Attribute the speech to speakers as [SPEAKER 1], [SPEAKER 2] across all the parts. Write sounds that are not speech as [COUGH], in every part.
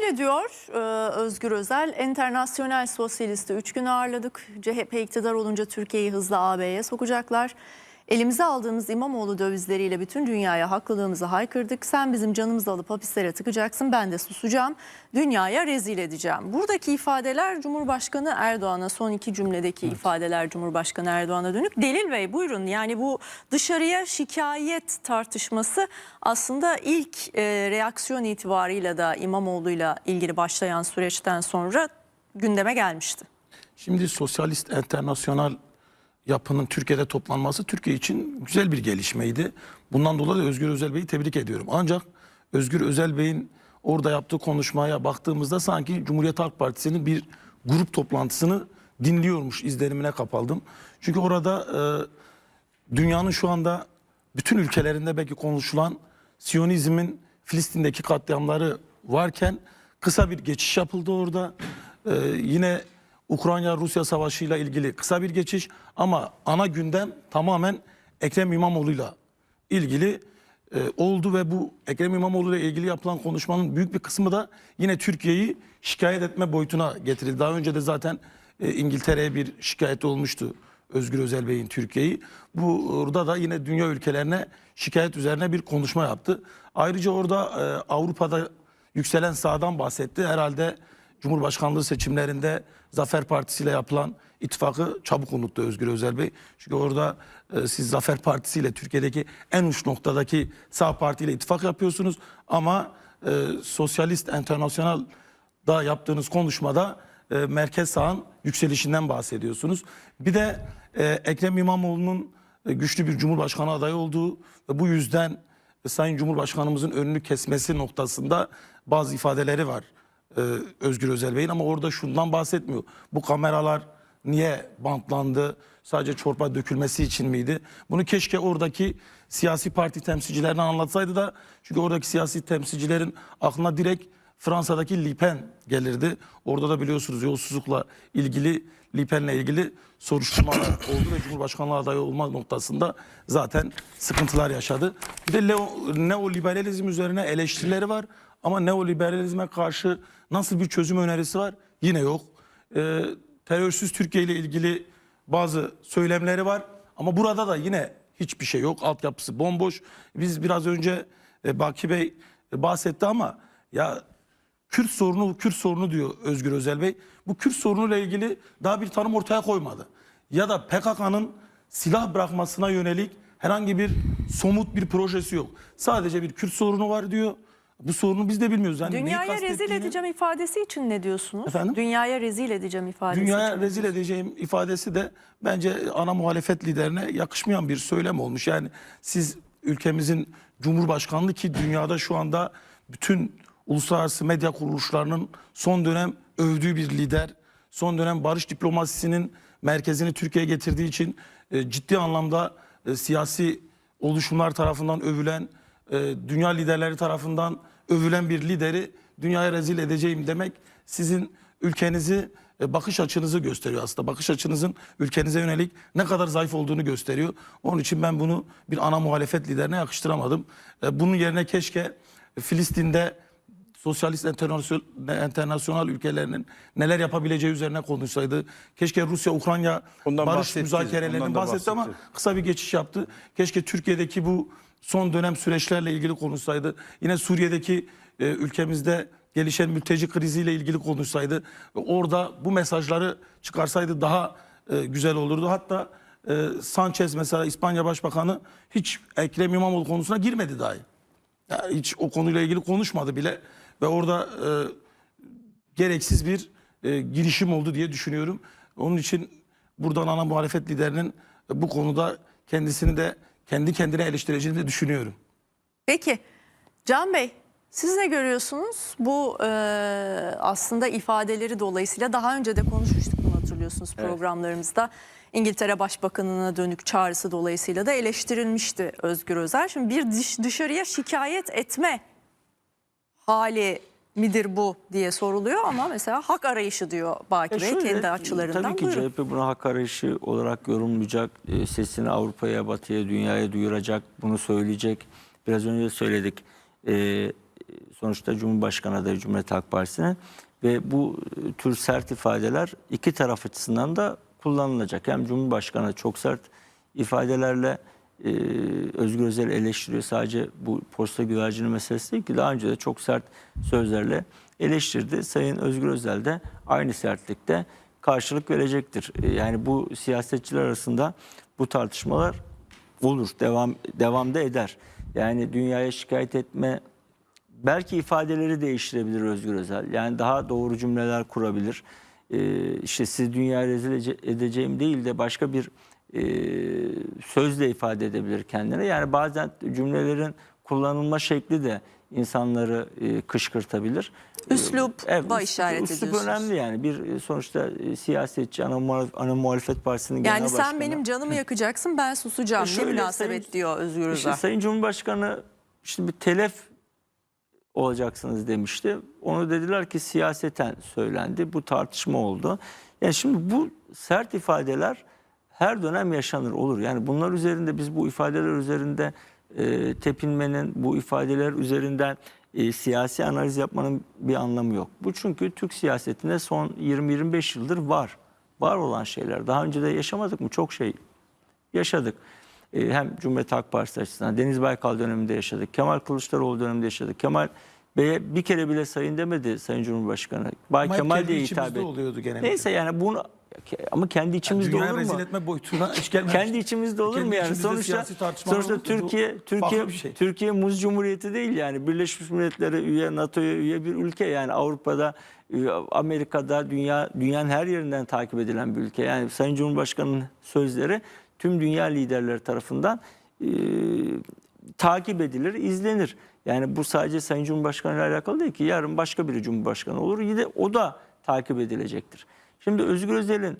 [SPEAKER 1] Şöyle diyor e, Özgür Özel, enternasyonel sosyalisti 3 gün ağırladık. CHP iktidar olunca Türkiye'yi hızla AB'ye sokacaklar. Elimize aldığımız İmamoğlu dövizleriyle bütün dünyaya haklılığımızı haykırdık. Sen bizim canımızı alıp hapislere tıkacaksın, ben de susacağım. Dünyaya rezil edeceğim. Buradaki ifadeler Cumhurbaşkanı Erdoğan'a, son iki cümledeki ifadeler Cumhurbaşkanı Erdoğan'a dönük. Delil Bey buyurun yani bu dışarıya şikayet tartışması aslında ilk e, reaksiyon itibarıyla da İmamoğlu'yla ilgili başlayan süreçten sonra gündeme gelmişti.
[SPEAKER 2] Şimdi sosyalist internasyonal yapının Türkiye'de toplanması Türkiye için güzel bir gelişmeydi. Bundan dolayı Özgür Özel Bey'i tebrik ediyorum. Ancak Özgür Özel Bey'in orada yaptığı konuşmaya baktığımızda sanki Cumhuriyet Halk Partisi'nin bir grup toplantısını dinliyormuş izlenimine kapaldım. Çünkü orada e, dünyanın şu anda bütün ülkelerinde belki konuşulan Siyonizmin Filistin'deki katliamları varken kısa bir geçiş yapıldı orada. Ee, yine Ukrayna-Rusya savaşıyla ilgili kısa bir geçiş ama ana gündem tamamen Ekrem İmamoğlu'yla ilgili e, oldu ve bu Ekrem İmamoğlu ile ilgili yapılan konuşmanın büyük bir kısmı da yine Türkiye'yi şikayet etme boyutuna getirildi. Daha önce de zaten e, İngiltere'ye bir şikayet olmuştu Özgür Özel Bey'in Türkiye'yi. Burada da yine dünya ülkelerine şikayet üzerine bir konuşma yaptı. Ayrıca orada e, Avrupa'da yükselen sağdan bahsetti. Herhalde Cumhurbaşkanlığı seçimlerinde Zafer Partisi ile yapılan ittifakı çabuk unuttu Özgür Özel Bey. Çünkü orada e, siz Zafer Partisi ile Türkiye'deki en uç noktadaki sağ partiyle ittifak yapıyorsunuz. Ama e, Sosyalist Enternasyonal da yaptığınız konuşmada e, merkez sağın yükselişinden bahsediyorsunuz. Bir de e, Ekrem İmamoğlu'nun e, güçlü bir cumhurbaşkanı adayı olduğu ve bu yüzden e, Sayın Cumhurbaşkanımızın önünü kesmesi noktasında bazı ifadeleri var e, Özgür Özel Bey'in ama orada şundan bahsetmiyor. Bu kameralar niye bantlandı? Sadece çorba dökülmesi için miydi? Bunu keşke oradaki siyasi parti temsilcilerine anlatsaydı da çünkü oradaki siyasi temsilcilerin aklına direkt Fransa'daki Le Pen gelirdi. Orada da biliyorsunuz yolsuzlukla ilgili Le Pen'le ilgili soruşturmalar [COUGHS] oldu ve Cumhurbaşkanlığı adayı olma noktasında zaten sıkıntılar yaşadı. Bir de neoliberalizm üzerine eleştirileri var ama neoliberalizme karşı nasıl bir çözüm önerisi var yine yok. Ee, terörsüz Türkiye ile ilgili bazı söylemleri var ama burada da yine hiçbir şey yok. Altyapısı bomboş. Biz biraz önce e, Baki Bey e, bahsetti ama ya Kürt sorunu, Kürt sorunu diyor Özgür Özel Bey. Bu Kürt sorunuyla ilgili daha bir tanım ortaya koymadı. Ya da PKK'nın silah bırakmasına yönelik herhangi bir somut bir projesi yok. Sadece bir Kürt sorunu var diyor. Bu sorunu biz de bilmiyoruz. Yani
[SPEAKER 1] Dünyaya rezil edeceğim ifadesi için ne diyorsunuz?
[SPEAKER 2] Efendim?
[SPEAKER 1] Dünyaya rezil edeceğim ifadesi
[SPEAKER 2] Dünyaya
[SPEAKER 1] için.
[SPEAKER 2] rezil edeceğim ifadesi de bence ana muhalefet liderine yakışmayan bir söylem olmuş. Yani siz ülkemizin cumhurbaşkanlığı ki dünyada şu anda bütün uluslararası medya kuruluşlarının son dönem övdüğü bir lider. Son dönem barış diplomasisinin merkezini Türkiye'ye getirdiği için e, ciddi anlamda e, siyasi oluşumlar tarafından övülen, e, dünya liderleri tarafından övülen bir lideri dünyaya rezil edeceğim demek sizin ülkenizi e, bakış açınızı gösteriyor aslında. Bakış açınızın ülkenize yönelik ne kadar zayıf olduğunu gösteriyor. Onun için ben bunu bir ana muhalefet liderine yakıştıramadım. E, Bunun yerine keşke Filistin'de sosyalist internasyonal ülkelerinin neler yapabileceği üzerine konuşsaydı. Keşke Rusya-Ukrayna
[SPEAKER 3] Ondan
[SPEAKER 2] barış
[SPEAKER 3] da
[SPEAKER 2] bahsetti ama kısa bir geçiş yaptı. Keşke Türkiye'deki bu son dönem süreçlerle ilgili konuşsaydı. Yine Suriye'deki e, ülkemizde gelişen mülteci kriziyle ilgili konuşsaydı. Orada bu mesajları çıkarsaydı daha e, güzel olurdu. Hatta e, Sanchez mesela İspanya Başbakanı hiç Ekrem İmamoğlu konusuna girmedi dahi. Yani hiç o konuyla ilgili konuşmadı bile ve orada e, gereksiz bir e, girişim oldu diye düşünüyorum. Onun için buradan ana muhalefet liderinin bu konuda kendisini de kendi kendine eleştireceğini de düşünüyorum.
[SPEAKER 1] Peki Can Bey siz ne görüyorsunuz? Bu e, aslında ifadeleri dolayısıyla daha önce de konuşmuştuk bunu hatırlıyorsunuz programlarımızda. İngiltere Başbakanı'na dönük çağrısı dolayısıyla da eleştirilmişti Özgür Özel. Şimdi bir dış, dışarıya şikayet etme hali midir bu diye soruluyor ama mesela hak arayışı diyor Baki
[SPEAKER 4] Ya
[SPEAKER 1] Bey
[SPEAKER 4] şöyle,
[SPEAKER 1] kendi açılarından.
[SPEAKER 4] Tabii ki
[SPEAKER 1] Buyurun.
[SPEAKER 4] CHP buna hak arayışı olarak yorumlayacak. e, Sesini Avrupa'ya, Batı'ya, dünyaya duyuracak. Bunu söyleyecek. Biraz önce söyledik. E, sonuçta Cumhurbaşkanı adayı Cumhuriyet Halk Partisi'ne ve bu e, tür sert ifadeler iki taraf açısından da kullanılacak. Hem Cumhurbaşkanı çok sert ifadelerle e, Özgür Özel eleştiriyor. Sadece bu posta güvercini meselesi değil ki daha önce de çok sert sözlerle eleştirdi. Sayın Özgür Özel de aynı sertlikte karşılık verecektir. E, Yani bu siyasetçiler arasında bu tartışmalar olur, devam devamda eder. Yani dünyaya şikayet etme belki ifadeleri değiştirebilir Özgür Özel. Yani daha doğru cümleler kurabilir. Ee, işte siz dünyaya rezil ece- edeceğim değil de başka bir e, sözle ifade edebilir kendine. Yani bazen cümlelerin kullanılma şekli de insanları e, kışkırtabilir.
[SPEAKER 1] Üsluba
[SPEAKER 4] üslup-
[SPEAKER 1] işaret
[SPEAKER 4] üslup
[SPEAKER 1] ediyorsunuz.
[SPEAKER 4] önemli yani. Bir e, sonuçta e, siyasetçi, ana, muhalef- ana muhalefet partisinin genel
[SPEAKER 1] Yani
[SPEAKER 4] başkanı.
[SPEAKER 1] sen benim canımı yakacaksın ben susacağım.
[SPEAKER 4] E
[SPEAKER 1] Ne
[SPEAKER 4] şöyle
[SPEAKER 1] münasebet
[SPEAKER 4] sayın-
[SPEAKER 1] diyor Özgür
[SPEAKER 4] İşte
[SPEAKER 1] Özel.
[SPEAKER 4] Sayın Cumhurbaşkanı işte bir telef olacaksınız demişti. Onu dediler ki siyaseten söylendi. Bu tartışma oldu. Yani şimdi bu sert ifadeler her dönem yaşanır olur. Yani bunlar üzerinde biz bu ifadeler üzerinde e, tepinmenin, bu ifadeler üzerinden e, siyasi analiz yapmanın bir anlamı yok. Bu çünkü Türk siyasetinde son 20-25 yıldır var. Var olan şeyler. Daha önce de yaşamadık mı? Çok şey yaşadık. Ee, hem Cumhuriyet Halk Partisi açısından Deniz Baykal döneminde yaşadık. Kemal Kılıçdaroğlu döneminde yaşadık. Kemal Bey'e bir kere bile sayın demedi Sayın Cumhurbaşkanı. Bay
[SPEAKER 2] Ama
[SPEAKER 4] Kemal diye hitap etti.
[SPEAKER 2] oluyordu genelde.
[SPEAKER 4] Neyse yani bunu ama kendi içimizde
[SPEAKER 2] Dünya
[SPEAKER 4] olur
[SPEAKER 2] rezil
[SPEAKER 4] mu?
[SPEAKER 2] etme boyutuna hiç gelmemişti.
[SPEAKER 4] Kendi içimizde olur
[SPEAKER 2] Kendi
[SPEAKER 4] mu yani? Sonuçta sonuçta Türkiye Türkiye
[SPEAKER 2] şey.
[SPEAKER 4] Türkiye muz cumhuriyeti değil yani. Birleşmiş Milletler'e üye, NATO'ya üye bir ülke yani Avrupa'da, e, Amerika'da, dünya dünyanın her yerinden takip edilen bir ülke. Yani Sayın Cumhurbaşkanı'nın sözleri tüm dünya liderleri tarafından e, takip edilir, izlenir. Yani bu sadece Sayın Cumhurbaşkanı ile alakalı değil ki. Yarın başka biri Cumhurbaşkanı olur. Yine o da takip edilecektir. Şimdi Özgür Özel'in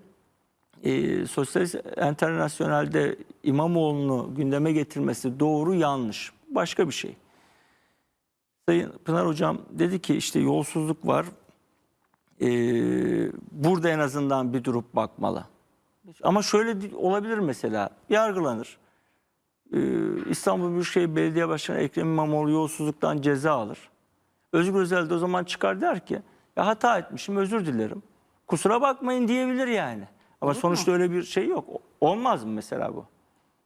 [SPEAKER 4] e, Sosyalist Enternasyonel'de İmamoğlu'nu gündeme getirmesi doğru yanlış. Başka bir şey. Sayın Pınar Hocam dedi ki işte yolsuzluk var. E, burada en azından bir durup bakmalı. Ama şöyle olabilir mesela. Yargılanır. E, İstanbul Büyükşehir Belediye Başkanı Ekrem İmamoğlu yolsuzluktan ceza alır. Özgür Özel de o zaman çıkar der ki ya hata etmişim özür dilerim. Kusura bakmayın diyebilir yani. Ama sonuçta öyle bir şey yok. Olmaz mı mesela bu?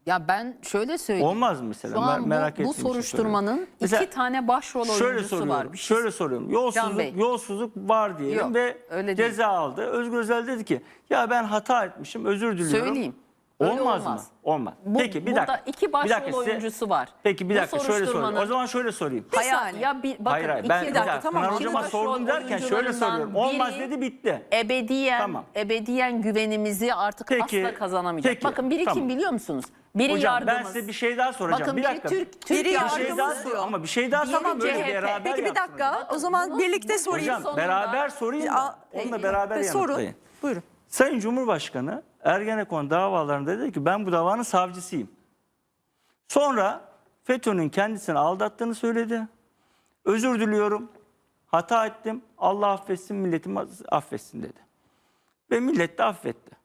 [SPEAKER 3] Ya ben şöyle söyleyeyim.
[SPEAKER 4] Olmaz mı mesela?
[SPEAKER 3] Şu an
[SPEAKER 4] Mer- merak
[SPEAKER 3] bu, bu
[SPEAKER 4] ettiğim için
[SPEAKER 3] soruşturmanın.
[SPEAKER 4] Mesela
[SPEAKER 3] iki tane başrol
[SPEAKER 4] Şöyle
[SPEAKER 3] oyuncusu
[SPEAKER 4] soruyorum.
[SPEAKER 3] var. Bir şey
[SPEAKER 4] Şöyle soruyorum.
[SPEAKER 3] Can
[SPEAKER 4] Yolsuzluk, yolsuzluk var diyelim
[SPEAKER 3] Yok,
[SPEAKER 4] ve
[SPEAKER 3] öyle değil.
[SPEAKER 4] ceza aldı. Özgür Özel dedi ki ya ben hata etmişim özür diliyorum.
[SPEAKER 3] Söyleyeyim. Öyle
[SPEAKER 4] Olmaz,
[SPEAKER 3] olmaz.
[SPEAKER 4] mı? Olmaz.
[SPEAKER 3] Bu-
[SPEAKER 4] Peki bir
[SPEAKER 3] burada
[SPEAKER 4] dakika.
[SPEAKER 3] iki
[SPEAKER 4] Bir
[SPEAKER 3] başrol
[SPEAKER 4] dakika size-
[SPEAKER 3] oyuncusu var.
[SPEAKER 4] Peki bir dakika şöyle sorayım.
[SPEAKER 3] soruşturmanın-
[SPEAKER 4] O zaman şöyle sorayım.
[SPEAKER 1] Bir
[SPEAKER 3] Hayat,
[SPEAKER 1] saniye.
[SPEAKER 3] ya bir bakın
[SPEAKER 4] hayır hayır
[SPEAKER 3] iki
[SPEAKER 4] ben bir
[SPEAKER 1] dakika,
[SPEAKER 4] dakika,
[SPEAKER 1] tamam,
[SPEAKER 4] Pınar
[SPEAKER 1] iki
[SPEAKER 4] hocama sordum derken şöyle soruyorum. Olmaz
[SPEAKER 3] biri-
[SPEAKER 4] dedi bitti.
[SPEAKER 3] ebediyen
[SPEAKER 4] Tamam.
[SPEAKER 3] ebediyen güvenimizi artık
[SPEAKER 4] Peki,
[SPEAKER 3] asla kazanamayacak.
[SPEAKER 4] peki,
[SPEAKER 3] Bakın biri
[SPEAKER 4] tamam.
[SPEAKER 3] kim biliyor musunuz? Biri
[SPEAKER 4] Hocam ben
[SPEAKER 3] yardımcız.
[SPEAKER 4] size bir şey daha soracağım.
[SPEAKER 3] Bakın
[SPEAKER 4] bir
[SPEAKER 3] biri
[SPEAKER 4] dakika.
[SPEAKER 3] Türk Türk
[SPEAKER 1] Biri
[SPEAKER 4] bir
[SPEAKER 3] yardımcısı.
[SPEAKER 4] şey daha
[SPEAKER 1] diyor.
[SPEAKER 4] ama bir şey daha sorayım böyle beraber
[SPEAKER 1] Peki bir dakika o zaman birlikte sorayım.
[SPEAKER 4] Hocam
[SPEAKER 3] sonunda-
[SPEAKER 4] beraber sorayım onunla beraber
[SPEAKER 1] Ve sorun.
[SPEAKER 4] yanıtlayın.
[SPEAKER 1] Buyurun.
[SPEAKER 4] Sayın Cumhurbaşkanı Ergenekon davalarında dedi ki ben bu davanın savcısıyım. Sonra FETÖ'nün kendisini aldattığını söyledi. Özür diliyorum. Hata ettim. Allah affetsin, milletim affetsin dedi. Ve millet de affetti.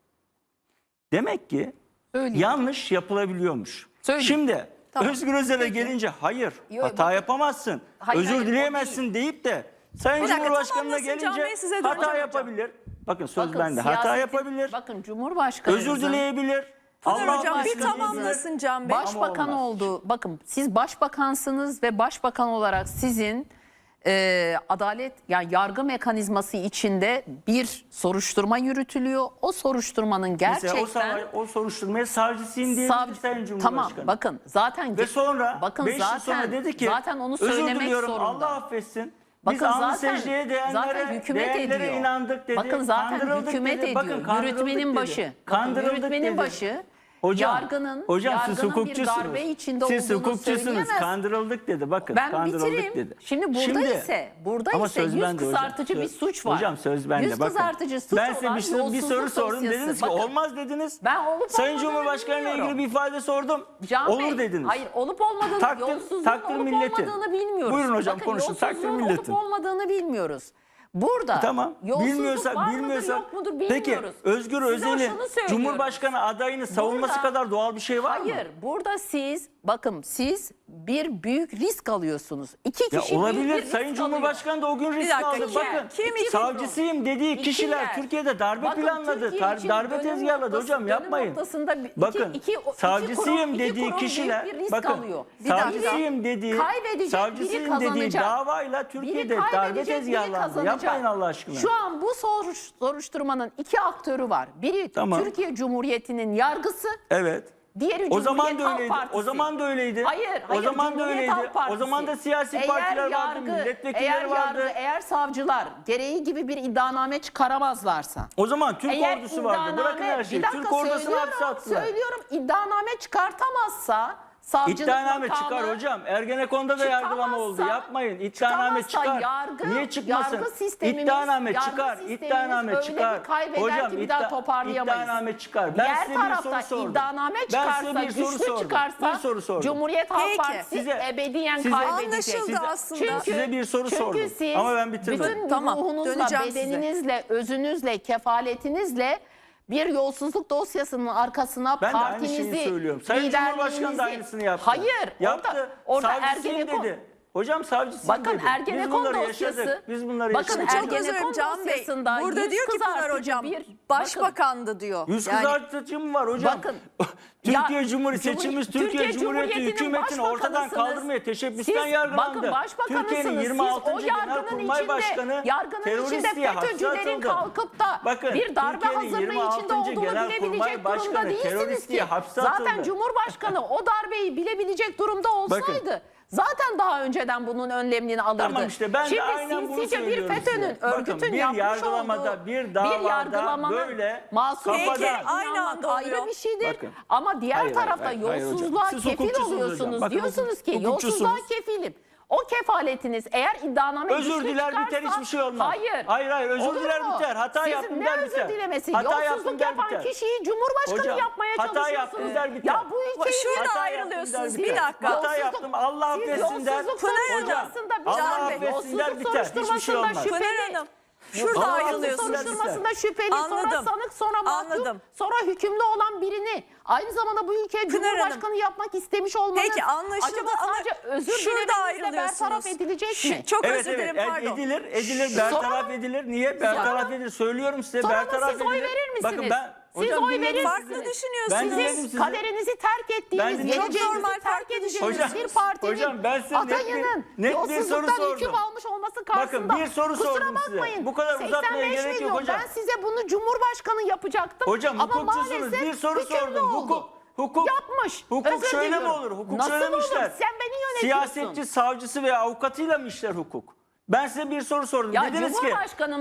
[SPEAKER 4] Demek ki
[SPEAKER 3] Söyleyeyim.
[SPEAKER 4] yanlış yapılabiliyormuş.
[SPEAKER 3] Söyleyeyim.
[SPEAKER 4] Şimdi
[SPEAKER 1] Tamam.
[SPEAKER 4] Özgür Özel'e gelince hayır
[SPEAKER 3] Yo,
[SPEAKER 4] hata
[SPEAKER 3] bakın-
[SPEAKER 4] yapamazsın.
[SPEAKER 3] Hayır,
[SPEAKER 4] özür
[SPEAKER 3] hayır,
[SPEAKER 4] dileyemezsin deyip de Sayın Cumhurbaşkanı'na gelince hata yapabilir. Bakın söz
[SPEAKER 3] Bakın
[SPEAKER 4] bende. Hata yapabilir.
[SPEAKER 3] Bakın Cumhurbaşkanı
[SPEAKER 4] Özür dileyebilir.
[SPEAKER 1] Pınar
[SPEAKER 4] Allah
[SPEAKER 1] Hocam bir tamamlasın Can Bey.
[SPEAKER 3] Başbakan oldu. Bakın siz başbakansınız ve başbakan olarak sizin e, adalet yani yargı mekanizması içinde bir soruşturma yürütülüyor. O soruşturmanın gerçekten
[SPEAKER 4] Mesela o, savaş, o soruşturmaya savcısıyım diyebilir
[SPEAKER 3] Savcı-
[SPEAKER 4] Sayın Cumhurbaşkanı.
[SPEAKER 3] Tamam bakın zaten
[SPEAKER 4] Ve sonra
[SPEAKER 3] bakın
[SPEAKER 4] 5 yıl
[SPEAKER 3] zaten
[SPEAKER 4] sonra dedi ki
[SPEAKER 3] zaten onu
[SPEAKER 4] özür
[SPEAKER 3] söylemek
[SPEAKER 4] diliyorum
[SPEAKER 3] zorunda.
[SPEAKER 4] Allah affetsin.
[SPEAKER 3] Bakın
[SPEAKER 4] Biz
[SPEAKER 3] zaten-
[SPEAKER 4] secdeye değenlere,
[SPEAKER 3] zaten hükümet ediyor.
[SPEAKER 4] inandık dedi.
[SPEAKER 3] Bakın zaten hükümet
[SPEAKER 4] dedi.
[SPEAKER 3] ediyor.
[SPEAKER 4] Bakın,
[SPEAKER 3] Yürütmenin
[SPEAKER 4] dedi.
[SPEAKER 3] başı. Bakın
[SPEAKER 4] Kandırıldık
[SPEAKER 3] yürütmenin
[SPEAKER 4] dedi.
[SPEAKER 3] başı
[SPEAKER 4] Hocam,
[SPEAKER 3] yargının,
[SPEAKER 4] hocam siz
[SPEAKER 3] yargının bir
[SPEAKER 4] hukukçusunuz.
[SPEAKER 3] darbe içinde
[SPEAKER 4] siz
[SPEAKER 3] olduğunu
[SPEAKER 4] hukukçusunuz.
[SPEAKER 3] söyleyemez.
[SPEAKER 4] Kandırıldık dedi. Bakın
[SPEAKER 3] Ben
[SPEAKER 4] kandırıldık
[SPEAKER 3] bitireyim.
[SPEAKER 4] dedi.
[SPEAKER 3] Şimdi burada ise burada
[SPEAKER 4] Ama
[SPEAKER 3] ise
[SPEAKER 4] söz
[SPEAKER 3] yüz
[SPEAKER 4] bende hocam.
[SPEAKER 3] kızartıcı bir suç var.
[SPEAKER 4] Hocam söz bende.
[SPEAKER 3] Yüz
[SPEAKER 4] bakın.
[SPEAKER 3] kızartıcı suç
[SPEAKER 4] Ben size
[SPEAKER 3] olan
[SPEAKER 4] bir, soru- bir soru sordum. Dediniz ki
[SPEAKER 3] Bakın,
[SPEAKER 4] olmaz dediniz.
[SPEAKER 3] Ben olup
[SPEAKER 4] Sayın
[SPEAKER 3] olmadığını
[SPEAKER 4] Cumhurbaşkanı ile ilgili bir ifade sordum.
[SPEAKER 3] Can
[SPEAKER 4] Olur
[SPEAKER 3] Bey,
[SPEAKER 4] dediniz.
[SPEAKER 3] Hayır olup olmadığını,
[SPEAKER 4] Takdir-
[SPEAKER 3] yolsuzluğun
[SPEAKER 4] takdir
[SPEAKER 3] olup
[SPEAKER 4] milletin.
[SPEAKER 3] olmadığını bilmiyoruz.
[SPEAKER 4] Buyurun hocam,
[SPEAKER 3] Bakın,
[SPEAKER 4] konuşun, takdir milletin.
[SPEAKER 3] olup olmadığını bilmiyoruz. Burada
[SPEAKER 4] e
[SPEAKER 3] tamam.
[SPEAKER 4] bilmiyorsak,
[SPEAKER 3] var
[SPEAKER 4] bilmiyorsak,
[SPEAKER 3] yok mudur.
[SPEAKER 4] Peki Özgür Özel'in Cumhurbaşkanı adayını savunması
[SPEAKER 3] burada,
[SPEAKER 4] kadar doğal bir şey var hayır, mı?
[SPEAKER 3] Hayır burada siz Bakın siz bir büyük risk alıyorsunuz. İki
[SPEAKER 4] Ya
[SPEAKER 3] kişi bir risk
[SPEAKER 4] Sayın
[SPEAKER 3] alıyor.
[SPEAKER 4] Cumhurbaşkanı da o gün risk
[SPEAKER 1] dakika,
[SPEAKER 4] aldı.
[SPEAKER 1] kim?
[SPEAKER 4] Bakın
[SPEAKER 1] Kim için
[SPEAKER 4] savcısıyım dediği
[SPEAKER 3] İkimler.
[SPEAKER 4] kişiler Türkiye'de darbe
[SPEAKER 3] Bakın
[SPEAKER 4] planladı.
[SPEAKER 3] Türkiye
[SPEAKER 4] tar-
[SPEAKER 3] için
[SPEAKER 4] darbe
[SPEAKER 3] dönüm
[SPEAKER 4] tezgahladı
[SPEAKER 3] noktası-
[SPEAKER 4] hocam
[SPEAKER 3] dönüm
[SPEAKER 4] yapmayın.
[SPEAKER 3] noktasında bir- iki-
[SPEAKER 4] Bakın
[SPEAKER 3] iki- iki
[SPEAKER 4] savcısıyım
[SPEAKER 3] kurum- iki
[SPEAKER 4] dediği
[SPEAKER 3] kurum büyük
[SPEAKER 4] kişiler
[SPEAKER 3] bir risk
[SPEAKER 4] bakın
[SPEAKER 3] alıyor.
[SPEAKER 1] Bir dakika.
[SPEAKER 4] savcısıyım dediği
[SPEAKER 3] Kaybedecek biri
[SPEAKER 4] savcısıyım dediği
[SPEAKER 3] kazanacak.
[SPEAKER 4] davayla Türkiye'de
[SPEAKER 3] biri
[SPEAKER 4] darbe
[SPEAKER 3] kaybedecek, biri
[SPEAKER 4] tezgahlandı.
[SPEAKER 3] kazanacak.
[SPEAKER 4] Yapmayın Allah aşkına.
[SPEAKER 3] Şu an bu soruş- soruşturmanın iki aktörü var. Biri
[SPEAKER 4] Tamam.
[SPEAKER 3] Türkiye Cumhuriyeti'nin yargısı,
[SPEAKER 4] Evet.
[SPEAKER 3] Diğer üç
[SPEAKER 4] o zaman da öyleydi.
[SPEAKER 3] Partisi.
[SPEAKER 4] O zaman da öyleydi.
[SPEAKER 3] Hayır, hayır.
[SPEAKER 4] O zaman da öyleydi. O zaman da siyasi
[SPEAKER 3] eğer
[SPEAKER 4] partiler
[SPEAKER 3] yargı, vardı,
[SPEAKER 4] milletvekilleri
[SPEAKER 3] eğer
[SPEAKER 4] vardı.
[SPEAKER 3] Eğer savcılar gereği gibi bir iddianame çıkaramazlarsa.
[SPEAKER 4] O zaman Türk
[SPEAKER 3] eğer
[SPEAKER 4] ordusu vardı. Bırakın her şeyi. Türk ordusunu hapse attılar.
[SPEAKER 3] Söylüyorum iddianame çıkartamazsa
[SPEAKER 4] İddianame
[SPEAKER 3] makamı,
[SPEAKER 4] çıkar hocam. Ergenekon'da da yargılama oldu. Yapmayın. İddianame çıkar.
[SPEAKER 3] Yargı,
[SPEAKER 4] Niye çıkmasın?
[SPEAKER 3] Yargı sistemimiz,
[SPEAKER 4] iddianame
[SPEAKER 3] yargı
[SPEAKER 4] çıkar. İddianame çıkar. hocam,
[SPEAKER 3] ki bir daha toparlayamayız.
[SPEAKER 4] İddianame çıkar. Ben
[SPEAKER 3] Diğer
[SPEAKER 4] size bir soru sordum.
[SPEAKER 3] iddianame çıkarsa,
[SPEAKER 4] ben bir soru sordum.
[SPEAKER 3] çıkarsa
[SPEAKER 4] bir soru sordum.
[SPEAKER 3] Cumhuriyet Halk
[SPEAKER 1] Peki.
[SPEAKER 3] Partisi
[SPEAKER 4] size,
[SPEAKER 3] ebediyen
[SPEAKER 4] size,
[SPEAKER 3] kaybedecek.
[SPEAKER 1] Anlaşıldı
[SPEAKER 4] size,
[SPEAKER 1] aslında.
[SPEAKER 3] Çünkü,
[SPEAKER 4] size bir soru
[SPEAKER 3] çünkü
[SPEAKER 4] sordum.
[SPEAKER 3] Siz
[SPEAKER 4] Ama ben bitirdim.
[SPEAKER 3] Bütün
[SPEAKER 1] tamam,
[SPEAKER 3] ruhunuzla, bedeninizle, özünüzle, kefaletinizle bir yolsuzluk dosyasının arkasına
[SPEAKER 4] ben partinizi, de aynı şeyi söylüyorum. Sayın Cumhurbaşkanı da aynısını yaptı.
[SPEAKER 3] Hayır,
[SPEAKER 4] yaptı.
[SPEAKER 3] orada, orada Ergenekon...
[SPEAKER 4] dedi. Hocam savcısı
[SPEAKER 3] Bakın
[SPEAKER 4] dedi.
[SPEAKER 3] Ergenekon
[SPEAKER 4] biz
[SPEAKER 3] dosyası.
[SPEAKER 4] Yaşadık. Biz bunları
[SPEAKER 3] Bakın
[SPEAKER 4] yaşadık.
[SPEAKER 1] Bakın
[SPEAKER 3] Ergenekon
[SPEAKER 1] Can Bey, burada diyor ki Pınar Hocam
[SPEAKER 3] bir,
[SPEAKER 1] başbakandı diyor.
[SPEAKER 4] Yüz
[SPEAKER 1] yani,
[SPEAKER 4] kızartıcı mı var hocam?
[SPEAKER 3] Bakın. [LAUGHS]
[SPEAKER 4] Türkiye Cumhuriyeti seçilmiş
[SPEAKER 3] Türkiye,
[SPEAKER 4] Türkiye Cumhuriyeti hükümetini ortadan kaldırmaya teşebbüsten
[SPEAKER 3] siz,
[SPEAKER 4] yargılandı.
[SPEAKER 3] Bakın
[SPEAKER 4] Türkiye'nin 26.
[SPEAKER 3] Siz
[SPEAKER 4] o
[SPEAKER 3] yargının içinde, Başkanı
[SPEAKER 4] yargının
[SPEAKER 3] içinde FETÖ'cülerin kalkıp da
[SPEAKER 4] bakın,
[SPEAKER 3] bir darbe hazırlığı içinde olduğunu bilebilecek durumda değilsiniz ki. Zaten Cumhurbaşkanı o darbeyi bilebilecek durumda olsaydı Zaten daha önceden bunun önlemini alırdı.
[SPEAKER 4] Tamam işte ben
[SPEAKER 3] Şimdi de
[SPEAKER 4] aynen bunu
[SPEAKER 3] sinsice bir
[SPEAKER 4] söylüyorum
[SPEAKER 3] FETÖ'nün
[SPEAKER 4] size.
[SPEAKER 3] örgütün Bakın,
[SPEAKER 4] bir
[SPEAKER 3] yapmış
[SPEAKER 4] yargılamada,
[SPEAKER 3] olduğu
[SPEAKER 4] bir davada
[SPEAKER 3] yargılamanın
[SPEAKER 4] böyle
[SPEAKER 3] masum
[SPEAKER 4] kafadan-
[SPEAKER 1] Peki,
[SPEAKER 3] aynı
[SPEAKER 1] anda
[SPEAKER 3] ayrı
[SPEAKER 1] oluyor.
[SPEAKER 3] bir şeydir.
[SPEAKER 4] Bakın.
[SPEAKER 3] Ama diğer
[SPEAKER 4] Hayır,
[SPEAKER 3] tarafta
[SPEAKER 4] hayır, hayır
[SPEAKER 3] yolsuzluğa
[SPEAKER 4] Siz
[SPEAKER 3] kefil oluyorsunuz.
[SPEAKER 4] Bakın
[SPEAKER 3] Diyorsunuz ki
[SPEAKER 4] hukukçusunuz.
[SPEAKER 3] yolsuzluğa kefilim. O kefaletiniz eğer iddianame
[SPEAKER 4] Özür
[SPEAKER 3] güçlü
[SPEAKER 4] diler
[SPEAKER 3] çıkarsa,
[SPEAKER 4] biter hiçbir şey olmaz.
[SPEAKER 3] Hayır.
[SPEAKER 4] Hayır hayır özür
[SPEAKER 3] Olur
[SPEAKER 4] diler
[SPEAKER 3] mu?
[SPEAKER 4] biter. Hata
[SPEAKER 3] Sizin
[SPEAKER 4] yaptım
[SPEAKER 3] ne
[SPEAKER 4] der
[SPEAKER 3] özür
[SPEAKER 4] biter.
[SPEAKER 3] dilemesi?
[SPEAKER 4] Hata yaptım
[SPEAKER 3] Yolsuzluk
[SPEAKER 4] der
[SPEAKER 3] yapan
[SPEAKER 4] biter.
[SPEAKER 3] kişiyi Cumhurbaşkanı
[SPEAKER 4] Hocam,
[SPEAKER 3] yapmaya
[SPEAKER 4] hata yaptım der biter.
[SPEAKER 3] Ya bu Bak, ülkeyi
[SPEAKER 1] şurada
[SPEAKER 4] Hata yaptım ayrılıyorsunuz. der
[SPEAKER 1] Bir dakika.
[SPEAKER 4] Hata
[SPEAKER 3] Yolsuzluk-
[SPEAKER 4] yaptım Allah
[SPEAKER 3] Siz
[SPEAKER 4] affetsin der.
[SPEAKER 3] yolsuzluk
[SPEAKER 1] Pınar
[SPEAKER 3] Hanım,
[SPEAKER 4] Allah
[SPEAKER 3] şey-
[SPEAKER 4] affetsin der, biter. Hiçbir şey olmaz.
[SPEAKER 1] Pınar Hanım, Şurada
[SPEAKER 4] Ama
[SPEAKER 1] ayrılıyorsunuz.
[SPEAKER 3] Soruşturmasında şüpheli, sonra sanık, sonra mahkum,
[SPEAKER 1] Anladım.
[SPEAKER 3] sonra hükümlü olan birini aynı zamanda bu ülkeye Cumhurbaşkanı yapmak istemiş olmanız
[SPEAKER 1] Peki, anlaşıldı
[SPEAKER 3] acaba
[SPEAKER 1] ama
[SPEAKER 3] sadece özür
[SPEAKER 1] şurada
[SPEAKER 3] dilemenizle
[SPEAKER 1] ayrılıyorsunuz.
[SPEAKER 3] bertaraf edilecek
[SPEAKER 1] Şi-
[SPEAKER 3] mi?
[SPEAKER 1] Çok
[SPEAKER 4] Evet
[SPEAKER 1] özür dilerim
[SPEAKER 4] e-
[SPEAKER 1] pardon.
[SPEAKER 4] edilir edilir bertaraf
[SPEAKER 3] Sonra-
[SPEAKER 4] edilir. Niye bertaraf edilir? Söylüyorum size
[SPEAKER 3] Sonra da
[SPEAKER 4] bertaraf
[SPEAKER 3] siz oy verir misiniz?
[SPEAKER 4] Bakın ben
[SPEAKER 3] siz
[SPEAKER 4] Hocam,
[SPEAKER 3] oy
[SPEAKER 4] verirsiniz.
[SPEAKER 1] Farklı düşünüyorsunuz.
[SPEAKER 4] Ben
[SPEAKER 3] Sizin
[SPEAKER 4] sizi.
[SPEAKER 3] kaderinizi terk ettiğiniz,
[SPEAKER 4] ben
[SPEAKER 3] geleceğinizi
[SPEAKER 1] normal
[SPEAKER 3] terk edeceğiniz
[SPEAKER 1] hocam,
[SPEAKER 3] bir partinin
[SPEAKER 4] hocam, ben size
[SPEAKER 3] adayının
[SPEAKER 4] net, net bir soru sordum.
[SPEAKER 3] almış olması karşısında.
[SPEAKER 4] Bakın bir soru
[SPEAKER 3] Kusura
[SPEAKER 4] sordum
[SPEAKER 3] bakmayın, size.
[SPEAKER 4] Bu kadar uzatmaya gerek yok hocam.
[SPEAKER 3] Ben size bunu Cumhurbaşkanı yapacaktım.
[SPEAKER 4] Hocam hukukçusunuz bir soru sordum. Hukuk. Hukuk
[SPEAKER 3] yapmış.
[SPEAKER 4] Hukuk
[SPEAKER 3] Özür
[SPEAKER 4] şöyle
[SPEAKER 3] diliyorum.
[SPEAKER 4] mi olur? Hukuk
[SPEAKER 3] Nasıl
[SPEAKER 4] şöyle?
[SPEAKER 3] Olur? Sen beni yönetiyorsun.
[SPEAKER 4] Siyasetçi, savcısı veya avukatıyla mı işler hukuk? Ben size bir soru sordum.
[SPEAKER 3] Ya
[SPEAKER 4] Dediniz ki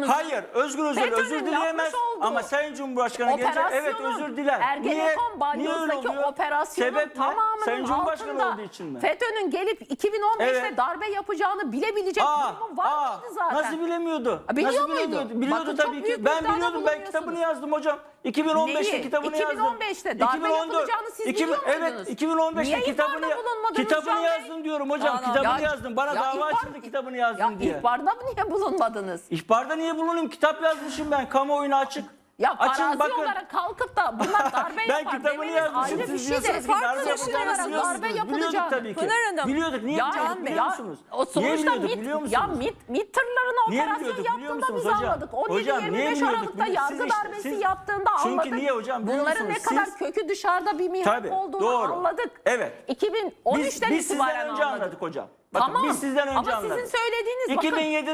[SPEAKER 4] hayır Özgür Özel özür dileyemez ama Sayın Cumhurbaşkanı gelince evet özür diler.
[SPEAKER 3] Ergenekon balyozdaki operasyonun
[SPEAKER 4] Sebep ne?
[SPEAKER 3] tamamının
[SPEAKER 4] Sayın Cumhurbaşkanı
[SPEAKER 3] altında
[SPEAKER 4] olduğu için mi?
[SPEAKER 3] FETÖ'nün gelip 2015'te
[SPEAKER 4] Evet.
[SPEAKER 3] darbe yapacağını bilebilecek
[SPEAKER 4] Aa,
[SPEAKER 3] durumu var mıydı zaten?
[SPEAKER 4] Nasıl bilemiyordu?
[SPEAKER 3] Ha, biliyor
[SPEAKER 4] nasıl
[SPEAKER 3] muydu?
[SPEAKER 4] bilemiyordu? Biliyordu
[SPEAKER 3] Bakın
[SPEAKER 4] tabii ki. Ben biliyordum. Ben kitabını yazdım hocam. 2015'te
[SPEAKER 3] Neyi?
[SPEAKER 4] kitabını yazdım.
[SPEAKER 3] 2015'te darbe yapılacağını siz biliyor muydunuz?
[SPEAKER 4] Evet 2015'te
[SPEAKER 3] Niye
[SPEAKER 4] kitabını, kitabını yazdım diyorum hocam. Kitabını yazdım. Bana
[SPEAKER 3] ya
[SPEAKER 4] dava açıldı kitabını yazdım diye.
[SPEAKER 3] İhbarda mı niye bulunmadınız?
[SPEAKER 4] İhbarda niye bulunayım? Kitap yazmışım ben. Kamuoyuna açık.
[SPEAKER 3] Ya
[SPEAKER 4] Açın,
[SPEAKER 3] parazi
[SPEAKER 4] bakın.
[SPEAKER 3] olarak kalkıp da bunlar darbe [LAUGHS]
[SPEAKER 4] ben
[SPEAKER 3] yapar
[SPEAKER 4] kitabını
[SPEAKER 3] demeniz
[SPEAKER 4] yazmışım.
[SPEAKER 3] Şey ayrı bir şey de.
[SPEAKER 4] darbe
[SPEAKER 3] Farklı
[SPEAKER 4] yapacağını
[SPEAKER 3] düşünüyorlar. Darbe
[SPEAKER 4] yapılacağını. Biliyorduk tabii ki.
[SPEAKER 1] Pınar Hanım.
[SPEAKER 4] Biliyorduk. Niye
[SPEAKER 3] Ya,
[SPEAKER 4] biliyorduk biliyor
[SPEAKER 3] ya, o sonuçta
[SPEAKER 4] biliyorduk
[SPEAKER 3] MİT,
[SPEAKER 4] biliyor
[SPEAKER 3] ya musunuz? MİT, MİT tırlarına operasyon yaptığında biz anladık.
[SPEAKER 4] Hocam,
[SPEAKER 3] 17-25
[SPEAKER 4] biliyorduk
[SPEAKER 3] Aralık'ta yargı darbesi
[SPEAKER 4] siz-
[SPEAKER 3] yaptığında
[SPEAKER 4] Çünkü niye hocam
[SPEAKER 3] Bunların ne kadar
[SPEAKER 4] Siz-
[SPEAKER 3] kökü dışarıda bir
[SPEAKER 4] mihenk
[SPEAKER 3] olduğunu
[SPEAKER 4] doğru.
[SPEAKER 3] anladık.
[SPEAKER 4] Evet.
[SPEAKER 3] 2013'ten
[SPEAKER 4] Biz, biz sizden itibaren önce
[SPEAKER 3] anladık
[SPEAKER 4] hocam. Bakın
[SPEAKER 3] Tamam.
[SPEAKER 4] biz sizden önce
[SPEAKER 3] Ama
[SPEAKER 4] anladık.
[SPEAKER 3] sizin söylediğiniz bakın.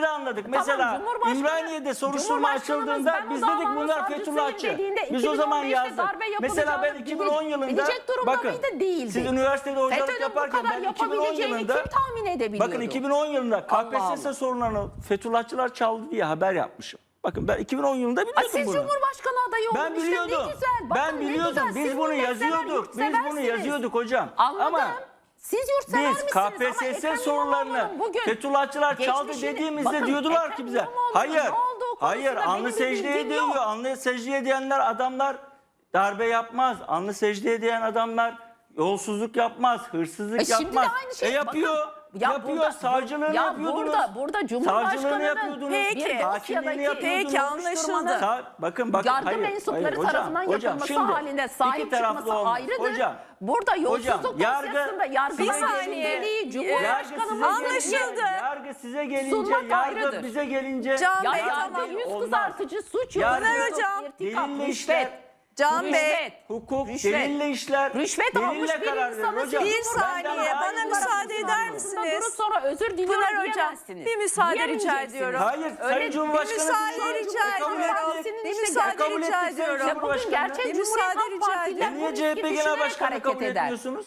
[SPEAKER 4] anladık. Mesela
[SPEAKER 3] Cumhurbaşkanı-
[SPEAKER 4] İmraniyede soruşturma açıldığında biz dedik bunlar
[SPEAKER 3] savcısıyım
[SPEAKER 4] Fethullahçı. Biz o zaman yazdık.
[SPEAKER 3] darbe
[SPEAKER 4] Mesela ben 2010 yılında
[SPEAKER 3] bilecek durumda
[SPEAKER 4] bakın?
[SPEAKER 3] Değildi.
[SPEAKER 4] siz üniversitede hocalık yaparken
[SPEAKER 3] kadar
[SPEAKER 4] ben 2010 yılında
[SPEAKER 3] kim tahmin edebiliyordu?
[SPEAKER 4] Bakın 2010 yılında Allah KPSS
[SPEAKER 3] Allah.
[SPEAKER 4] sorunlarını Fethullahçılar çaldı diye haber yapmışım. Bakın ben 2010 yılında biliyordum
[SPEAKER 3] Ay siz
[SPEAKER 4] bunu.
[SPEAKER 3] Cumhurbaşkanı adayı
[SPEAKER 4] Ben
[SPEAKER 3] olmuşken
[SPEAKER 4] biliyordum.
[SPEAKER 3] ne güzel. Bakın
[SPEAKER 4] ben
[SPEAKER 3] ne
[SPEAKER 4] biliyordum.
[SPEAKER 3] güzel.
[SPEAKER 4] Biz bunu
[SPEAKER 3] milletsever,
[SPEAKER 4] yazıyorduk. Biz bunu yazıyorduk hocam.
[SPEAKER 3] Anladım.
[SPEAKER 4] Ama
[SPEAKER 3] siz yurtsever
[SPEAKER 4] Biz
[SPEAKER 3] misiniz
[SPEAKER 4] KPSS sorularını Fethullahçılar çaldı dediğimizde
[SPEAKER 3] bakın, diyorduklar
[SPEAKER 4] ki bize.
[SPEAKER 3] İmamoğlu'nun
[SPEAKER 4] Hayır.
[SPEAKER 3] ne
[SPEAKER 4] Hayır konusunda
[SPEAKER 3] anlı
[SPEAKER 4] secdeye
[SPEAKER 3] diyor. yok.
[SPEAKER 4] Anlı secdeye diyenler adamlar darbe yapmaz. Anlı secdeye diyen adamlar yolsuzluk yapmaz, hırsızlık
[SPEAKER 3] E şimdi de aynı şey.
[SPEAKER 4] E yapıyor.
[SPEAKER 3] Bakın, ya
[SPEAKER 4] yapıyor,
[SPEAKER 3] burada-
[SPEAKER 4] savcılığını
[SPEAKER 3] ya
[SPEAKER 4] yapıyordunuz.
[SPEAKER 3] burada burada Cumhurbaşkanı'nın
[SPEAKER 4] yapıyordunuz.
[SPEAKER 1] Peki.
[SPEAKER 4] Hakimliğini yapıyordunuz.
[SPEAKER 1] Peki, anlaşıldı.
[SPEAKER 4] Sa- bakın bakın
[SPEAKER 3] yargı
[SPEAKER 4] hayır,
[SPEAKER 3] mensupları
[SPEAKER 4] hayır, hocam,
[SPEAKER 3] tarafından
[SPEAKER 4] hocam,
[SPEAKER 3] yapılması
[SPEAKER 4] şimdi
[SPEAKER 3] halinde sahip çıkması
[SPEAKER 4] olmaz.
[SPEAKER 3] ayrıdır.
[SPEAKER 4] Hocam,
[SPEAKER 3] Burada yolsuzluk
[SPEAKER 4] hocam, yargı-
[SPEAKER 3] yargı
[SPEAKER 4] Bir
[SPEAKER 1] saniye.
[SPEAKER 4] yargı
[SPEAKER 3] Cumhurbaşkanımız
[SPEAKER 1] Anlaşıldı.
[SPEAKER 4] yargı size gelince,
[SPEAKER 3] Sunmak
[SPEAKER 4] yargı
[SPEAKER 3] ayrıdır.
[SPEAKER 4] bize gelince
[SPEAKER 1] Can Bey, tamam.
[SPEAKER 3] yüz kızartıcı suç
[SPEAKER 1] Ömer hocam,
[SPEAKER 4] delille işler.
[SPEAKER 1] Can Bey.
[SPEAKER 3] Rüşvet.
[SPEAKER 4] hukuk,
[SPEAKER 3] Rüşvet.
[SPEAKER 4] delille işler,
[SPEAKER 3] Rüşvet
[SPEAKER 4] delille
[SPEAKER 3] almış bir
[SPEAKER 4] karar verir
[SPEAKER 3] insanı
[SPEAKER 4] hocam.
[SPEAKER 1] Bir
[SPEAKER 3] siz
[SPEAKER 1] saniye,
[SPEAKER 4] Benden
[SPEAKER 1] bana
[SPEAKER 4] iyi
[SPEAKER 1] müsaade eder
[SPEAKER 3] Durup
[SPEAKER 1] misiniz?
[SPEAKER 3] sonra özür diliyorum
[SPEAKER 1] Pınar Hocam,
[SPEAKER 3] diyemezsiniz.
[SPEAKER 1] bir müsaade rica
[SPEAKER 3] Diyemeyeceksiniz.
[SPEAKER 1] ediyorum.
[SPEAKER 4] Hayır, Sayın
[SPEAKER 3] Öyle-
[SPEAKER 4] Cumhurbaşkanı
[SPEAKER 1] Bir müsaade rica
[SPEAKER 4] kabul
[SPEAKER 1] ediyorum.
[SPEAKER 4] ettik.
[SPEAKER 1] Bir
[SPEAKER 3] işte
[SPEAKER 1] müsaade
[SPEAKER 4] kabul
[SPEAKER 1] rica
[SPEAKER 4] ettik Sayın
[SPEAKER 1] ediyorum.
[SPEAKER 3] Ya bugün
[SPEAKER 4] Cumhurbaşkanı.
[SPEAKER 3] gerçek
[SPEAKER 1] Bir
[SPEAKER 3] Cumhuriyet
[SPEAKER 1] müsaade
[SPEAKER 3] Halk
[SPEAKER 1] rica ediyorum.
[SPEAKER 4] Niye
[SPEAKER 3] bunu
[SPEAKER 4] CHP Genel
[SPEAKER 3] düşünerek
[SPEAKER 4] Başkanı
[SPEAKER 3] hareket
[SPEAKER 4] kabul
[SPEAKER 3] eder.
[SPEAKER 4] etmiyorsunuz?